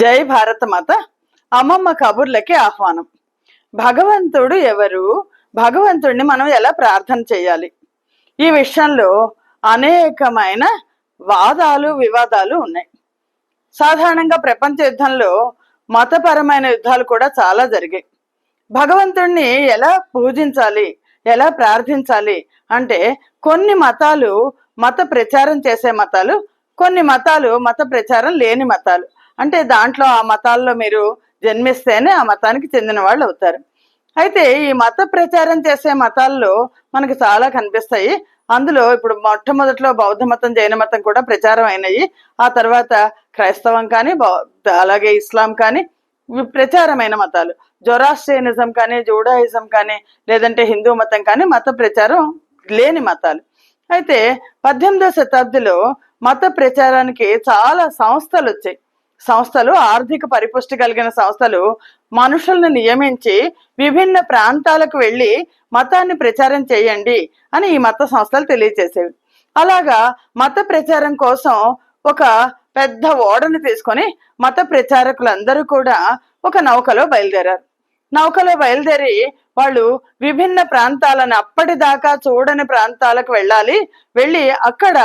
జై భారత మాత. అమ్మమ్మ కబుర్లకి ఆహ్వానం. భగవంతుడు ఎవరు? భగవంతుడిని మనం ఎలా ప్రార్థన చేయాలి? ఈ విషయంలో అనేకమైన వాదాలు వివాదాలు ఉన్నాయి. సాధారణంగా ప్రపంచ యుద్ధంలో మతపరమైన యుద్ధాలు కూడా చాలా జరిగాయి. భగవంతుణ్ణి ఎలా పూజించాలి? ఎలా ప్రార్థించాలి? అంటే కొన్ని మతాలు మత ప్రచారం చేసే మతాలు కొన్ని మతాలు మత ప్రచారం లేని మతాలు. అంటే దాంట్లో ఆ మతాల్లో మీరు జన్మిస్తేనే ఆ మతానికి చెందిన వాళ్ళు అవుతారు. అయితే ఈ మత ప్రచారం చేసే మతాల్లో మనకి చాలా కనిపిస్తాయి. అందులో ఇప్పుడు మొట్టమొదట్లో బౌద్ధ మతం జైన మతం కూడా ప్రచారం అయినాయి. ఆ తర్వాత క్రైస్తవం కానీ అలాగే ఇస్లాం కానీ ప్రచారమైన మతాలు. జొరాస్ట్రియనిజం కానీ జూడాయిజం కానీ లేదంటే హిందూ మతం కానీ మత ప్రచారం లేని మతాలు. అయితే పద్దెనిమిదో శతాబ్దిలో మత ప్రచారానికి చాలా సంస్థలు వచ్చాయి. సంస్థలు ఆర్థిక పరిపుష్టి కలిగిన సంస్థలు మనుషులను నియమించి విభిన్న ప్రాంతాలకు వెళ్ళి మతాన్ని ప్రచారం చేయండి అని ఈ మత సంస్థలు తెలియజేసేవి. అలాగా మత ప్రచారం కోసం ఒక పెద్ద ఓడని తీసుకొని మత ప్రచారకులందరూ కూడా ఒక నౌకలో బయలుదేరారు. నౌకలో బయలుదేరి వాళ్ళు విభిన్న ప్రాంతాలను అప్పటిదాకా చూడని ప్రాంతాలకు వెళ్ళాలి వెళ్ళి అక్కడ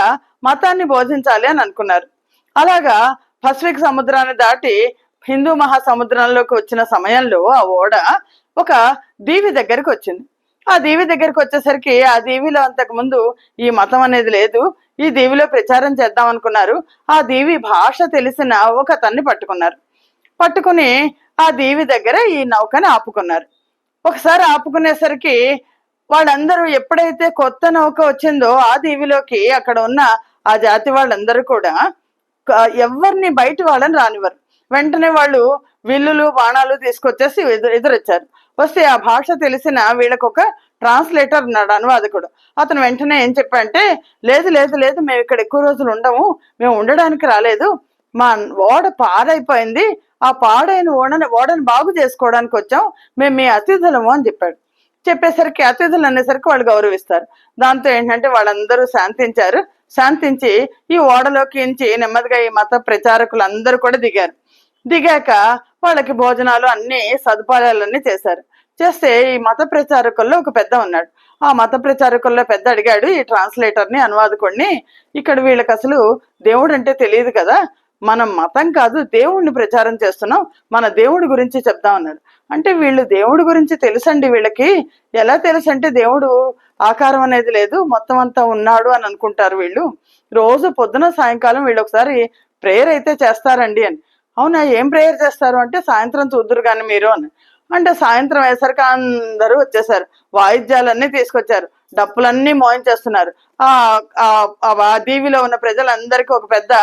మతాన్ని బోధించాలి అని అనుకున్నారు. అలాగా పసిఫిక్ సముద్రాన్ని దాటి హిందూ మహాసముద్రంలోకి వచ్చిన సమయంలో ఆ ఓడ ఒక దీవి దగ్గరికి వచ్చింది. ఆ దీవి దగ్గరికి వచ్చేసరికి ఆ దీవిలో అంతకు ముందు ఈ మతం అనేది లేదు. ఈ దీవిలో ప్రచారం చేద్దాం అనుకున్నారు. ఆ దీవి భాష తెలిసిన ఒక అతన్ని పట్టుకున్నారు. పట్టుకుని ఆ దీవి దగ్గర ఈ నౌకని ఆపుకున్నారు. ఒకసారి ఆపుకునేసరికి వాళ్ళందరూ ఎప్పుడైతే కొత్త నౌక వచ్చిందో ఆ దీవిలోకి అక్కడ ఉన్న ఆ జాతి వాళ్ళందరూ కూడా ఎవరిని బయట వాళ్ళని రానివ్వరు. వెంటనే వాళ్ళు విల్లులు బాణాలు తీసుకొచ్చేసి ఎదురొచ్చారు. వస్తే ఆ భాష తెలిసిన వీళ్ళకు ఒక ట్రాన్స్లేటర్ ఉన్నాడు అనువాదకుడు. అతను వెంటనే ఏం చెప్పంటే లేదు లేదు లేదు మేము ఇక్కడ ఎక్కువ రోజులు ఉండము. మేము ఉండడానికి రాలేదు. మా ఓడ పాడైపోయింది. ఆ పాడైన ఓడని ఓడని బాగు చేసుకోవడానికి వచ్చాం మేము మీ అతిథులము అని చెప్పాడు. చెప్పేసరికి అతిథులు అనేసరికి వాళ్ళు గౌరవిస్తారు. దాంతో ఏంటంటే వాళ్ళందరూ శాంతించారు. శాంతించి ఈ ఓడలోకి నుంచి నెమ్మదిగా ఈ మత ప్రచారకులు అందరూ కూడా దిగారు. దిగాక వాళ్ళకి భోజనాలు అన్ని సదుపాయాలన్నీ చేశారు. చేస్తే ఈ మత ప్రచారకుల్లో ఒక పెద్ద ఉన్నాడు. ఆ మత ప్రచారకుల్లో పెద్ద అడిగాడు ఈ ట్రాన్స్లేటర్ని అనువాదకుడిని ఇక్కడ వీళ్ళకి అసలు దేవుడు అంటే తెలియదు కదా. మనం మతం కాదు దేవుడిని ప్రచారం చేస్తున్నాం మన దేవుడి గురించి చెప్దాం అన్నారు అంటే వీళ్ళు దేవుడి గురించి తెలుసండి వీళ్ళకి? ఎలా తెలుసు అంటే దేవుడు ఆకారం అనేది లేదు మొత్తం అంతా ఉన్నాడు అని అనుకుంటారు వీళ్ళు. రోజు పొద్దున సాయంకాలం వీళ్ళు ఒకసారి ప్రేయర్ అయితే చేస్తారండి అని. అవునా ఏం ప్రేయర్ చేస్తారు అంటే సాయంత్రం చూద్దరు కానీ మీరు అని. అంటే సాయంత్రం అయ్యేసరికి అందరూ వచ్చేసారు వాయిద్యాలన్నీ తీసుకొచ్చారు. డప్పులన్నీ మోయించేస్తున్నారు. ఆ ఆ- దీవిలో ఉన్న ప్రజలందరికీ ఒక పెద్ద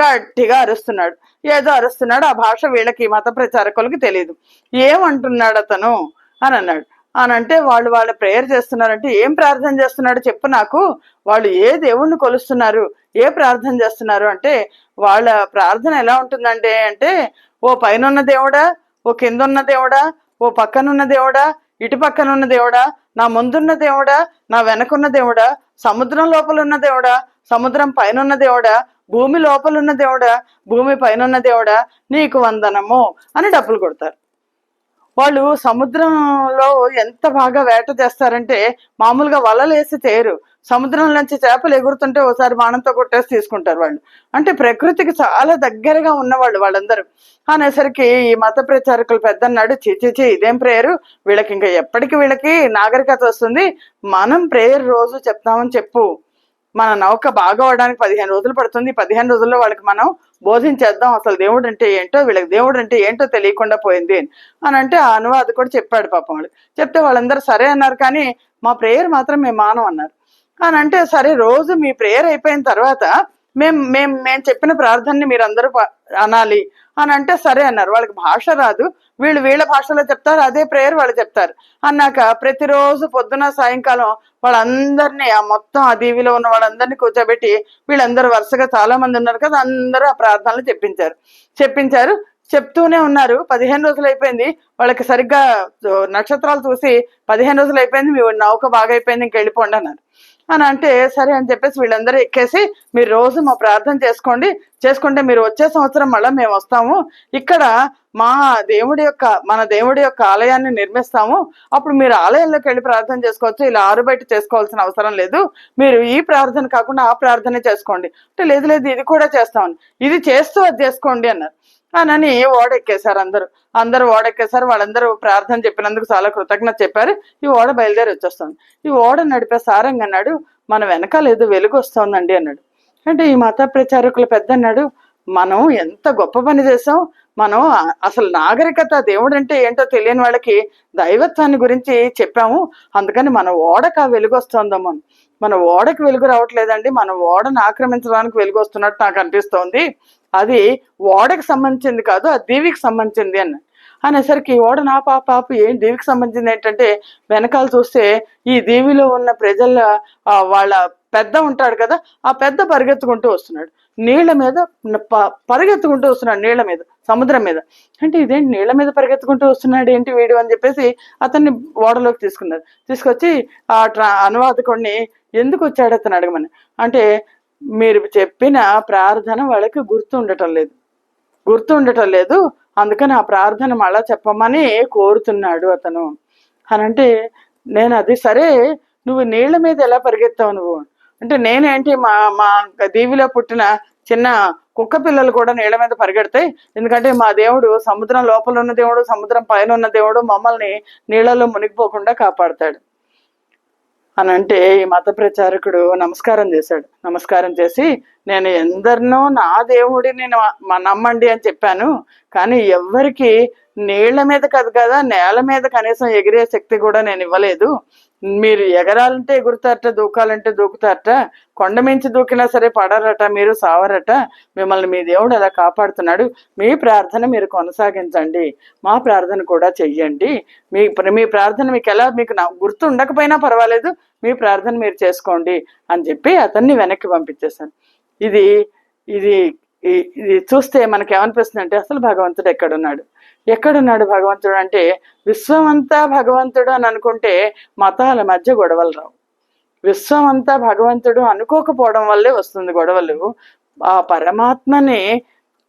గట్టిగా అరుస్తున్నాడు. ఏదో అరుస్తున్నాడు. ఆ భాష వీళ్ళకి మత ప్రచారకులకి తెలియదు ఏమంటున్నాడు అతను? అని అన్నాడు. అని అంటే వాళ్ళు వాళ్ళ ప్రేయర్ చేస్తున్నారంటే ఏం ప్రార్థన చేస్తున్నాడు చెప్పు నాకు. వాళ్ళు ఏ దేవుణ్ణి కొలుస్తున్నారు? ఏ ప్రార్థన చేస్తున్నారు? అంటే వాళ్ళ ప్రార్థన ఎలా ఉంటుందంటే అంటే ఓ పైన ఉన్న దేవుడా ఓ కింద ఉన్న దేవుడా ఓ పక్కనున్న దేవుడా ఇటు పక్కనున్న దేవుడా నా ముందున్న దేవుడా నా వెనకున్న దేవుడా సముద్రం లోపల ఉన్న దేవుడా సముద్రం పైన ఉన్న దేవుడా భూమి లోపల ఉన్న దేవుడా భూమి పైన ఉన్న దేవుడా నీకు వందనము అని డబ్బులు కొడతారు. వాళ్ళు సముద్రంలో ఎంత బాగా వేట చేస్తారంటే మామూలుగా వలలు వేసి సముద్రం నుంచి చేపలు ఎగురుతుంటే ఒకసారి బాణంతో కొట్టేసి తీసుకుంటారు వాళ్ళు. అంటే ప్రకృతికి చాలా దగ్గరగా ఉన్నవాళ్ళు వాళ్ళందరూ. అనేసరికి ఈ మత ప్రచారకులు పెద్దన్నాడు చిచిచి ఇదేం ప్రేయరు? వీళ్ళకి ఇంకా ఎప్పటికి వీళ్ళకి నాగరికత వస్తుంది. మనం ప్రేయర్ రోజు చెప్తామని చెప్పు. మన నౌక బాగా అవడానికి పదిహేను రోజులు పడుతుంది. పదిహేను రోజుల్లో వాళ్ళకి మనం బోధించేద్దాం అసలు దేవుడు అంటే ఏంటో వీళ్ళకి దేవుడు అంటే ఏంటో తెలియకుండా పోయింది అని. అంటే ఆ అనువాద కూడా చెప్పాడు పాపం వాళ్ళు చెప్తే వాళ్ళందరూ సరే అన్నారు కానీ మా ప్రేయర్ మాత్రం మేము మానం అన్నారు. అని అంటే సరే రోజు మీ ప్రేయర్ అయిపోయిన తర్వాత మేం మేం మేము చెప్పిన ప్రార్థనని మీరు అందరూ అనాలి అని అంటే సరే అన్నారు. వాళ్ళకి భాష రాదు. వీళ్ళు వీళ్ళ భాషలో చెప్తారు అదే ప్రేయర్ వాళ్ళు చెప్తారు. అన్నాక ప్రతిరోజు పొద్దున సాయంకాలం వాళ్ళందరినీ ఆ మొత్తం ఆ దీవిలో ఉన్న వాళ్ళందరినీ కూర్చోబెట్టి వీళ్ళందరూ వరుసగా చాలా మంది ఉన్నారు కదా అందరూ ఆ ప్రార్థనలు చెప్పించారు. చెప్పించారు. చెప్తూనే ఉన్నారు. పదిహేను రోజులు అయిపోయింది. వాళ్ళకి సరిగ్గా నక్షత్రాలు చూసి పదిహేను రోజులు అయిపోయింది. మీ నౌక బాగా అయిపోయింది ఇంక వెళ్ళిపోండి అన్నారు. అని అంటే సరే అని చెప్పేసి వీళ్ళందరూ ఎక్కేసి మీరు రోజు మా ప్రార్థన చేసుకోండి. చేసుకుంటే మీరు వచ్చే సంవత్సరం మళ్ళీ మేము వస్తాము. ఇక్కడ మా దేవుడి యొక్క మన దేవుడి యొక్క ఆలయాన్ని నిర్మిస్తాము. అప్పుడు మీరు ఆలయంలోకి వెళ్ళి ప్రార్థన చేసుకోవచ్చు. ఇలా ఆరు బయట చేసుకోవాల్సిన అవసరం లేదు. మీరు ఈ ప్రార్థన కాకుండా ఆ ప్రార్థనే చేసుకోండి. అంటే లేదు లేదు ఇది కూడా చేస్తామని. ఇది చేస్తూ అది చేసుకోండి అన్నారు. అనని ఓడెక్కేశారు అందరూ. అందరూ ఓడెక్కేశారు వాళ్ళందరూ ప్రార్థన చెప్పినందుకు చాలా కృతజ్ఞత చెప్పారు. ఈ ఓడ బయలుదేరి వచ్చేస్తుంది. ఈ ఓడ నడిపే సారంగా అన్నాడు మన వెనకాల ఏదో వెలుగు వస్తోందండి అన్నాడు. అంటే ఈ మత ప్రచారకుల పెద్ద అన్నాడు మనం ఎంత గొప్ప పని చేసాం మనం అసలు నాగరికత దేవుడు అంటే ఏంటో తెలియని వాళ్ళకి దైవత్వాన్ని గురించి చెప్పాము. అందుకని మన ఓడకు ఆ వెలుగు వస్తుందమ్మా మన ఓడకు వెలుగు రావట్లేదండి. మన ఓడను ఆక్రమించడానికి వెలుగు వస్తున్నట్టు నాకు అనిపిస్తోంది. అది ఓడకి సంబంధించింది కాదు అది దీవికి సంబంధించింది అన్న. అనేసరికి ఓడ నా పాప పాప ఏం దీవికి సంబంధించింది ఏంటంటే వెనకాల చూస్తే ఈ దీవిలో ఉన్న ప్రజల వాళ్ళ పెద్ద ఉంటాడు కదా ఆ పెద్ద పరిగెత్తుకుంటూ వస్తున్నాడు. నీళ్ళ మీద ప- పరిగెత్తుకుంటూ వస్తున్నాడు నీళ్ళ మీద సముద్రం మీద. అంటే ఇదేంటి నీళ్ళ మీద పరిగెత్తుకుంటూ వస్తున్నాడు ఏంటి వీడు అని చెప్పేసి అతన్ని ఓడలోకి తీసుకున్నారు. తీసుకొచ్చి ఆ ట్రా అనువాదకుడిని ఎందుకు వచ్చాడు అతను అడగమని? అంటే మీరు చెప్పిన ప్రార్థన వాళ్ళకి గుర్తు ఉండటం లేదు. గుర్తు ఉండటం లేదు. అందుకని ఆ ప్రార్థన మళ్ళా చెప్పమని కోరుతున్నాడు అతను. అని అంటే నేను అది సరే నువ్వు నీళ్ళ మీద ఎలా పరిగెత్తావు నువ్వు? అంటే నేనేంటి మా మా దీవిలో పుట్టిన చిన్న కుక్క పిల్లలు కూడా నీళ్ళ మీద పరిగెడతాయి ఎందుకంటే మా దేవుడు సముద్రం లోపల ఉన్న దేవుడు సముద్రం పైన ఉన్న దేవుడు మమ్మల్ని నీళ్ళలో మునిగిపోకుండా కాపాడతాడు. అని అంటే ఈ మత ప్రచారకుడు నమస్కారం చేశాడు. నమస్కారం చేసి నేను ఎందరినో నా దేవుడిని నమ్మండి అని చెప్పాను. కానీ ఎవ్వరికి నీళ్ళ మీద కాదు కదా నేల మీద కనీసం ఎగిరే శక్తి కూడా నేను ఇవ్వలేదు. మీరు ఎగరాలంటే ఎగురుతారట దూకాలంటే దూకుతారట కొండ మించి దూకినా సరే పడరట మీరు సావరట మిమ్మల్ని మీ దేవుడు అలా కాపాడుతున్నాడు. మీ ప్రార్థన మీరు కొనసాగించండి. మా ప్రార్థన కూడా చెయ్యండి. మీ మీ ప్రార్థన మీకు ఎలా మీకు నా గుర్తు ఉండకపోయినా పర్వాలేదు మీ ప్రార్థన మీరు చేసుకోండి అని చెప్పి అతన్ని వెనక్కి పంపించేశాను. ఇది ఇది ఇది చూస్తే మనకి ఏమనిపిస్తుంది అంటే అసలు భగవంతుడు ఎక్కడున్నాడు? ఎక్కడున్నాడు భగవంతుడు అంటే విశ్వమంతా భగవంతుడు అని అనుకుంటే మతాల మధ్య గొడవలు రావు. విశ్వం అంతా భగవంతుడు అనుకోకపోవడం వల్లే వస్తుంది గొడవలు. ఆ పరమాత్మని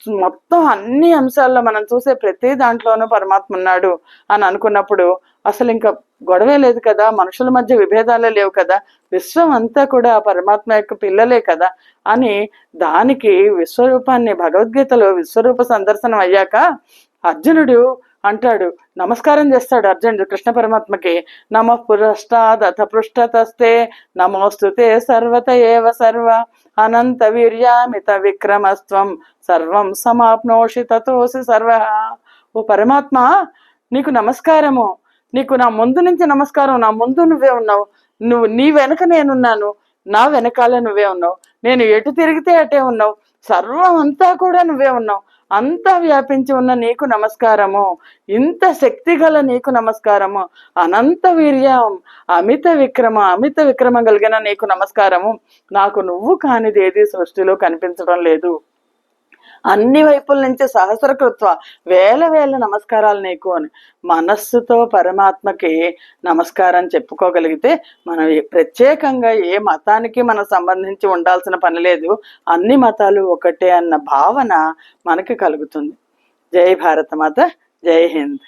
మొత్తం అన్ని అంశాల్లో మనం చూసే ప్రతి దాంట్లోనూ పరమాత్మ ఉన్నాడు అని అనుకున్నప్పుడు అసలు ఇంకా గొడవే లేదు కదా? మనుషుల మధ్య విభేదాలే లేవు కదా? విశ్వం అంతా కూడా పరమాత్మ యొక్క పిల్లలే కదా? అని దానికి విశ్వరూపాన్ని భగవద్గీతలో విశ్వరూప సందర్శనం అయ్యాక అర్జునుడు అంటాడు. నమస్కారం చేస్తాడు అర్జునుడు కృష్ణ పరమాత్మకి. నమ పురష్టాదత పృష్ఠతస్తే నమోస్తుతే సర్వత ఏవ సర్వ. అనంత వీర్యామిత విక్రమస్త్వం. సర్వం సమాప్నోషి తతోసి సర్వ. ఓ పరమాత్మ నీకు నమస్కారము. నీకు నా ముందు నుంచి నమస్కారం నా ముందు నువ్వే ఉన్నావు. నువ్వు నీ వెనక నేనున్నాను. నా వెనకాల నువ్వే ఉన్నావు. నేను ఎటు తిరిగితే అటే ఉన్నావు. సర్వం అంతా కూడా నువ్వే ఉన్నావు. అంతా వ్యాపించి ఉన్న నీకు నమస్కారము ఇంత శక్తి గల నీకు నమస్కారము అనంత వీర్యం అమిత విక్రమ అమిత విక్రమ కలిగిన నీకు నమస్కారము నాకు నువ్వు కానిది ఏది సృష్టిలో కనిపించడం లేదు. అన్ని వైపుల నుంచి సహస్రకృత్వ వేల వేల నమస్కారాలు నీకు అని మనస్సుతో పరమాత్మకి నమస్కారం చెప్పుకోగలిగితే మనం ప్రత్యేకంగా ఏ మతానికి మనం సంబంధించి ఉండాల్సిన పని లేదు. అన్ని మతాలు ఒకటే అన్న భావన మనకి కలుగుతుంది. జై భారత మాత జై హింద్.